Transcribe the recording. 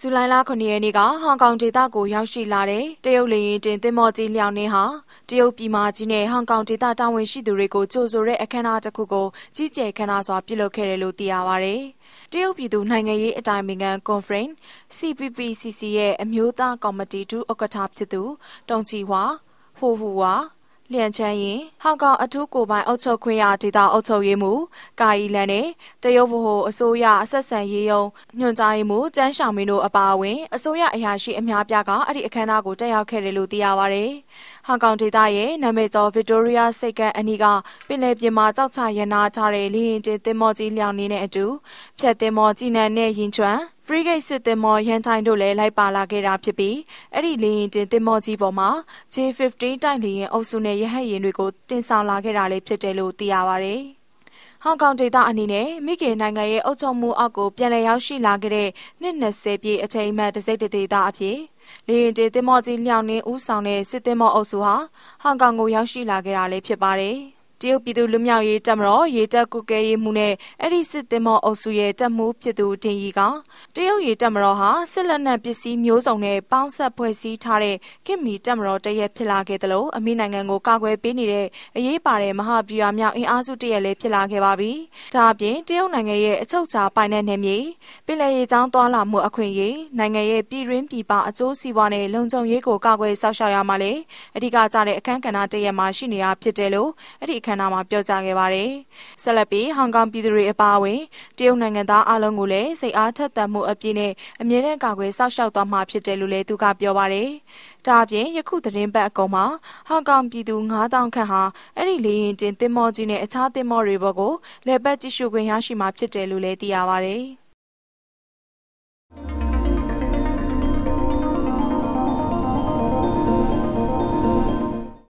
ဇူလိုင်လ9ရက်နေ့ကဟောင်ကောင်ဒေသကိုရောက်ရှိလာတဲ့တရုတ်လေယာဉ်တင်သင်္ဘောကြီးလျောင်းနှင်းဟာတရုတ်ပြည်မကြီးနဲ့ဟောင်ကောင်ဒေသတာဝန်ရှိသူတွေကိုကြိုဆိုတဲ့အခမ်းအနားတစ်ခုကိုကြီးကျယ်ခမ်းနားစွာပြုလုပ်ခဲ့တယ်လို့သိရပါဗျ။တရုတ်ပြည်သူနိုင်ငံရေးအတိုင်းအမြံ Conference CPPCC ရဲ့အမျိုးသားကော်မတီဒုဥက္ကဋ္ဌဖြစ်သူတုံချီဟွာဟိုဟူဝါ လျံချမ်းရင်ဟောင်ကောင်အထူးကိုပိုင်အုပ်ချုပ်ခွင့်ရဒေသအုပ်ချုပ်ရေးမှူးကာယီလန်နဲ့တရုတ်ဗဟိုအစိုးရအဆက်ဆံရေးယုံညွှန်ကြားရေးမှူးကျန်းဆောင်မင်းတို့အပါအဝင်အစိုးရအရာရှိအများပြားကအဲ့ဒီအခမ်းအနားကိုတက်ရောက်ခဲ့တယ်လို့သိရပါဗျ။ဟောင်ကောင်ဒေသရဲ့နာမည်ကျော်ဗစ်တိုးရီးယားစိတ်ကအနီးကပင်လယ်ပြင်မှာကြောက်ချရနာချတဲ့လေရင်တင်သင်္ဘောကြီးလျောင်းနေတဲ့အတူဖြတ်သင်္ဘောကြီးနံနဲ့ရင်ချွမ်း ဖရီဂိတ်စစ်သင်္ဘောရန်ထိုင်တို့လည်းလိုက်ပါလာခဲ့တာဖြစ်ပြီးအဲ့ဒီလေရင်တင်သင်္ဘောကြီးပေါ်မှာ J15 တိုက်လေရင်အုပ်စုနဲ့ရဟတ်ယာဉ်တွေကိုတင်ဆောင်လာခဲ့တာလည်းဖြစ်တယ်လို့သိရပါဗျ။ဟောင်ကောင်ဒေသအနေနဲ့မိခင်နိုင်ငံရဲ့အုပ်ချုပ်မှုအောက်ကိုပြန်လည်ရောက်ရှိလာခဲ့တဲ့နှစ်20ပြည့်အချိန်မှတစိတ်တသေးသားအဖြစ်လေရင်တေသင်းမော်ကြီးလျောင်းနေဦးဆောင်တဲ့စစ်သင်းမော်အုပ်စုဟာဟောင်ကောင်ကိုရောက်ရှိလာခဲ့တာလည်းဖြစ်ပါတယ်။ တရုတ်ပြည်သူလူမျိုးရေးတပ်မတော်ရေတပ်ကုကဲရေးမှုနဲ့အဲ့ဒီစစ်သင်္ဘောအုပ်စုရဲ့တပ်မှုဖြစ်သူတင်ရီကတရုတ်ရေတပ်မတော်ဟာစစ်လက်နက်ပစ္စည်းမျိုးစုံနဲ့ပေါင်းဆက်ဖွဲ့စည်းထားတဲ့ကင်မီတပ်မတော်တရက်ဖြစ်လာခဲ့သလိုအမေနိုင်ငံကိုကာကွယ်ပေးနေတဲ့အရေးပါတဲ့မဟာဗျူဟာမြောက်အင်အားစုတရက်လည်းဖြစ်လာခဲ့ပါပြီ။ဒါအပြင်တရုတ်နိုင်ငံရဲ့အချုပ်အခြာပိုင်တဲ့နယ်မြေပင်လယ်ရေကြောင်းသွားလာမှုအခွင့်အရေးနိုင်ငံရဲ့ပြည်တွင်းပြည်ပအကျိုးစီးပွားနဲ့လုံခြုံရေးကိုကာကွယ်စောင့်ရှောက်ရမှာလေအဓိကကျတဲ့အခန်းကဏ္ဍတရက်မှာရှိနေတာဖြစ်တယ်လို့အဲ့ဒီအခမ်းအနားမှာပြောကြားခဲ့ပါတယ်။ဆက်လက်ပြီးဟောင်ကောင်ပြည်သူတွေအပါအဝင်တရုတ်နိုင်ငံသားအလုံးကိုလည်းစိတ်အားထက်သန်မှုအပြည့်နဲ့အမြဲတမ်းကာကွယ်စောင့်ရှောက်သွားမှာဖြစ်တယ်လို့လည်းသူကပြောပါတယ်။ဒါအပြင်ယခုသတင်းပတ်အကုန်မှာဟောင်ကောင်ပြည်သူ9000ခန့်ဟာအဲ့ဒီလေရင်တင်သင်္ဘောကြီးနဲ့အခြားသင်္ဘောတွေဘောကိုလက်ပတ်ကြည့်ရှုခွင့်ရရှိမှာဖြစ်တယ်လို့လည်းသိရပါတယ်။